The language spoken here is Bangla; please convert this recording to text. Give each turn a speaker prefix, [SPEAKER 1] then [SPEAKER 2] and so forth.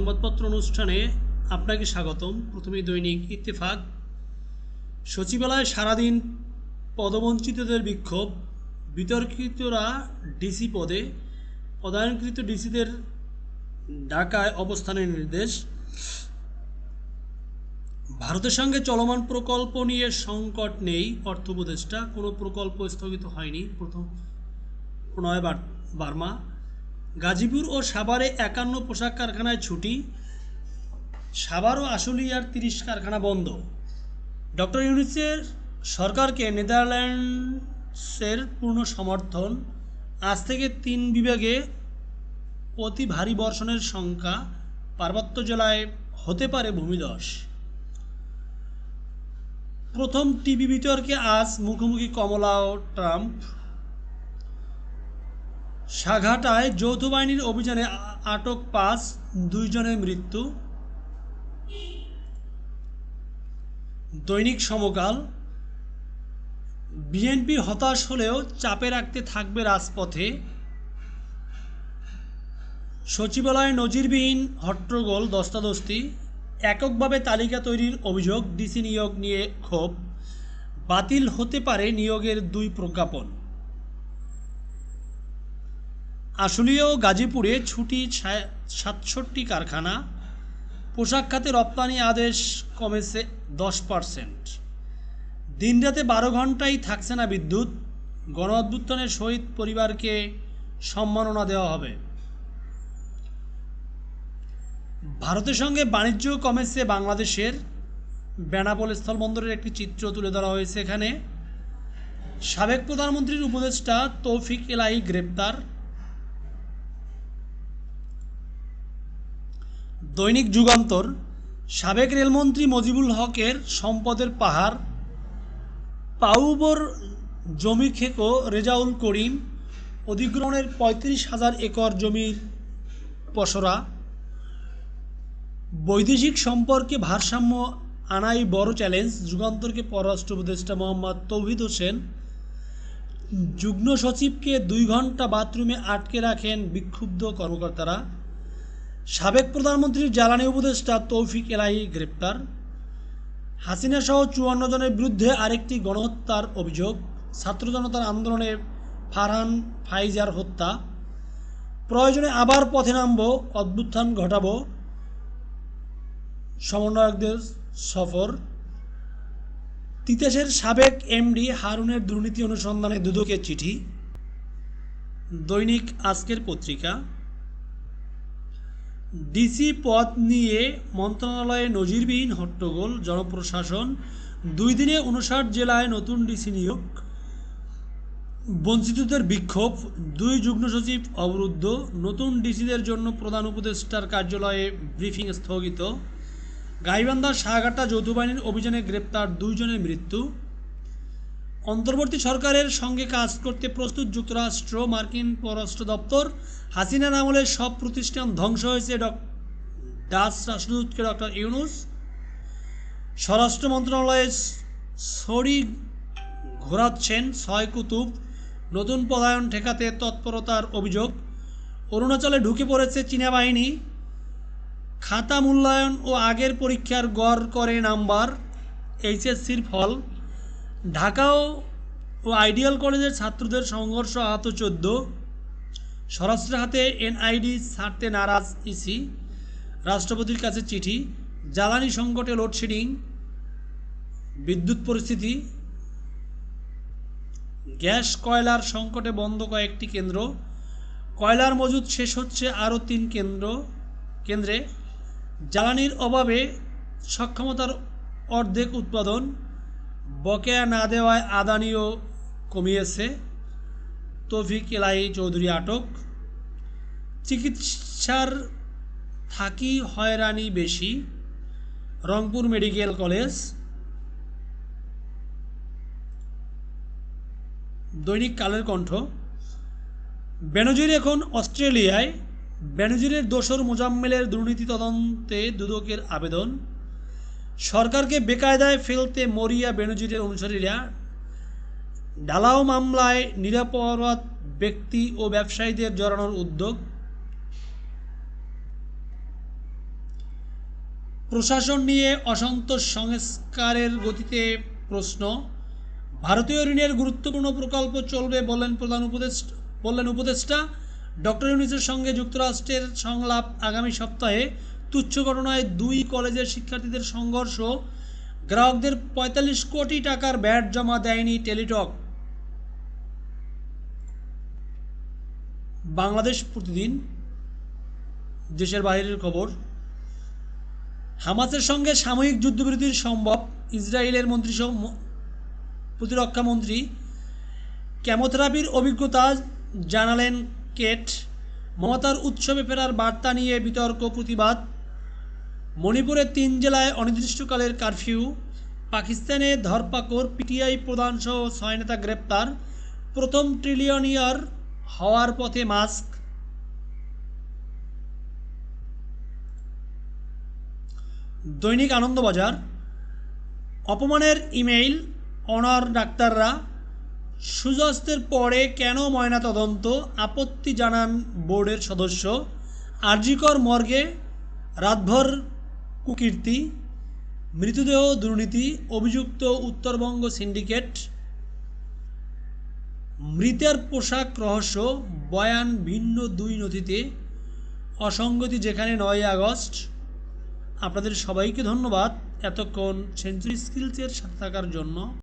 [SPEAKER 1] সংবাদপত্র অনুষ্ঠানে আপনাকে স্বাগতম। প্রথমে দৈনিক ইত্তেফাক। সচিবালয়ে সারাদিন পদবঞ্চিতদের বিক্ষোভ। বিতর্কিতরা ডিসি পদে, পদায়নকৃত ডিসিদের ঢাকায় অবস্থানের নির্দেশ। ভারতের সঙ্গে চলমান প্রকল্প নিয়ে সংকট নেই, অর্থ উপদেষ্টা। কোনো প্রকল্প স্থগিত হয়নি। প্রথম প্রণয় বার- বার্মা। গাজীপুর ও সাভারে একান্ন পোশাক কারখানায় ছুটি। সাভার ও আশুলিয়ার তিরিশ কারখানা বন্ধ। ডক্টর ইউনিসের সরকারকে নেদারল্যান্ডসের পূর্ণ সমর্থন। আজ থেকে তিন বিভাগে অতি ভারী বর্ষণের সংখ্যা পার্বত্য জেলায় হতে পারে ভূমিধস। প্রথম টিভি বিতর্কে আজ মুখোমুখি কমলা ও ট্রাম্প সাঘাটায় যৌথ বাহিনীর অভিযানে আটক পাঁচ, দুইজনের মৃত্যু। দৈনিক সমকাল। বিএনপি হতাশ হলেও চাপে রাখতে থাকবে রাজপথে। সচিবালয়ে নজিরবিহীন হট্টগোল, দস্তাদস্তি। এককভাবে তালিকা তৈরির অভিযোগ, ডিসি নিয়োগ নিয়ে ক্ষোভ। বাতিল হতে পারে নিয়োগের দুই প্রজ্ঞাপন। আশুলিয়া ও গাজীপুরে ছুটি সাতষট্টি কারখানা। পোশাক খাতে রপ্তানি আদেশ কমেছে দশ পার্সেন্ট। দিনরাতে বারো ঘন্টাই থাকছে না বিদ্যুৎ। গণ শহীদ পরিবারকে সম্মাননা দেওয়া হবে। ভারতের সঙ্গে বাণিজ্য কমেছে বাংলাদেশের। বেনাপোল স্থলবন্দরের একটি চিত্র তুলে ধরা হয়েছে এখানে। সাবেক প্রধানমন্ত্রীর উপদেষ্টা তৌফিক এলাহি গ্রেপ্তার। দৈনিক যুগান্তর, সাবেক রেলমন্ত্রী মজিবুল হকের সম্পদের পাহাড়, পাউবর জমি খেকো রেজাউল করিম, অধিগ্রহণের পঁয়ত্রিশ হাজার একর জমির পসরা, বৈদেশিক সম্পর্কে ভারসাম্য আনাই বড় চ্যালেঞ্জ, যুগান্তরকে পররাষ্ট্র উপদেষ্টা মোহাম্মদ তৌহিদ হোসেন, যুগ্ম সচিবকে দুই ঘণ্টা বাথরুমে আটকে রাখেন বিক্ষুব্ধ কর্মকর্তারা। সাবেক প্রধানমন্ত্রীর জ্বালানি উপদেষ্টা তৌফিক এলাহি গ্রেপ্তার। হাসিনা সহ চুয়ান্ন জনের বিরুদ্ধে আরেকটি গণহত্যার অভিযোগ, ছাত্র জনতার আন্দোলনে ফারহান ফাইজার হত্যা। প্রয়োজনে আবার পথে নামব, অভ্যুত্থান ঘটাব। সমন্বয়কদের সফর। তিতাসের সাবেক এমডি হারুনের দুর্নীতি অনুসন্ধানে দুদকের চিঠি। দৈনিক আজকের পত্রিকা। ডিসি পদ নিয়ে মন্ত্রণালয়ে নজিরবিহীন হট্টগোল, জনপ্রশাসন, দুই দিনে উনষাট জেলায় নতুন ডিসি নিয়োগ, বঞ্চিতদের বিক্ষোভ, দুই যুগ্ম সচিব অবরুদ্ধ, নতুন ডিসিদের জন্য প্রধান উপদেষ্টার কার্যালয়ে ব্রিফিং স্থগিত, গাইবান্ধা সাহাঘাটা যৌথ বাহিনীর অভিযানে গ্রেপ্তার দুইজনের মৃত্যু অন্তর্বর্তী সরকারের সঙ্গে কাজ করতে প্রস্তুত যুক্তরাষ্ট্র, মার্কিন পররাষ্ট্র দপ্তর, হাসিনার আমলে সব প্রতিষ্ঠান ধ্বংস হয়েছে ডক ডাচ রাষ্ট্রদূতকে ডক্টর ইউনুস। স্বরাষ্ট্র মন্ত্রণালয়ে ছড়ি ঘোরাচ্ছেন ছয় কুতুব। নতুন পদায়ন ঠেকাতে তৎপরতার অভিযোগ। অরুণাচলে ঢুকে পড়েছে চীনা বাহিনী খাতা মূল্যায়ন ও আগের পরীক্ষার গড় করে নাম্বার। এইচএসসির ফল ঢাকাও ও আইডিয়াল কলেজের ছাত্রদের সংঘর্ষ আহত চোদ্দ। স্বরাষ্ট্র হাতে এনআইডি ছাড়তে নারাজ ইসি। রাষ্ট্রপতির কাছে চিঠি, জ্বালানি সংকটে লোডশেডিং, বিদ্যুৎ পরিস্থিতি, গ্যাস কয়লার সংকটে বন্ধ কয়েকটি কেন্দ্র, কয়লার মজুদ শেষ হচ্ছে আরও তিন কেন্দ্র, কেন্দ্রে। জ্বালানির অভাবে সক্ষমতার অর্ধেক উৎপাদন বকেয়া না দেওয়ায় আদানিও কমিয়েছে। তৌফিক এলাহি চৌধুরী আটক। চিকিৎসার থাকি হয়রানি বেশি। Rangpur medical college. দৈনিক কালের কণ্ঠ। বেনজির এখন অস্ট্রেলিয়ায়। বেনজিরের দোসর মোজাম্মেলের দুর্নীতি তদন্তে দুদকের আবেদন। সরকারকে বেকায়দায় ফেলতে মরিয়া বেনজিরের অনুসারীরা ডালাও মামলায় নিরাপরাধ ব্যক্তি ও ব্যবসায়ীদের জড়ানোর উদ্যোগ। প্রশাসন নিয়ে অসন্তোষ সংস্কারের গতিতে প্রশ্ন। ভারতীয় ঋণের গুরুত্বপূর্ণ প্রকল্প চলবে বললেন প্রধান উপদেষ্টা বললেন উপদেষ্টা ডক্টর ইউনিসের সঙ্গে যুক্তরাষ্ট্রের সংলাপ আগামী সপ্তাহে তুচ্ছ ঘটনায় দুই কলেজের শিক্ষার্থীদের সংঘর্ষ। গ্রাহকদের পঁয়তাল্লিশ কোটি টাকার ব্যাট জমা দেয়নি টেলিটক। বাংলাদেশ প্রতিদিন, দেশের বাইরের খবর, হামাসের সঙ্গে সাময়িক যুদ্ধবিরতির সম্ভব। ইসরায়েলের মন্ত্রী প্রতিরক্ষা মন্ত্রী কেমোথেরাপির অভিজ্ঞতা জানালেন কেট। মমতার উৎসবে ফেরার বার্তা নিয়ে বিতর্ক, প্রতিবাদ। মণিপুরের তিন জেলায় অনির্দিষ্টকালের কারফিউ, পাকিস্তানে ধরপাকড়, পিটিআই প্রধান সহ ছয় নেতা গ্রেপ্তার, প্রথম ট্রিলিয়নিয়ার হওয়ার পথে মাস্ক। দৈনিক আনন্দবাজার, অপমানের ইমেইল, অনার ডাক্তাররা, সূর্যাস্তের পরে কেন ময়নাতদন্ত, আপত্তি জানান বোর্ডের সদস্য, আরজিকর মর্গে রাতভর কুকীর্তি, মৃতদেহ দুর্নীতি, অভিযুক্ত উত্তরবঙ্গ সিন্ডিকেট, মৃতের পোশাক রহস্য, বয়ান ভিন্ন দুই নথিতে, অসঙ্গতি যেখানে নয় আগস্ট। আপনাদের সবাইকে ধন্যবাদ এতক্ষণ সেঞ্চুরি স্কিলসের সাথে থাকার জন্য।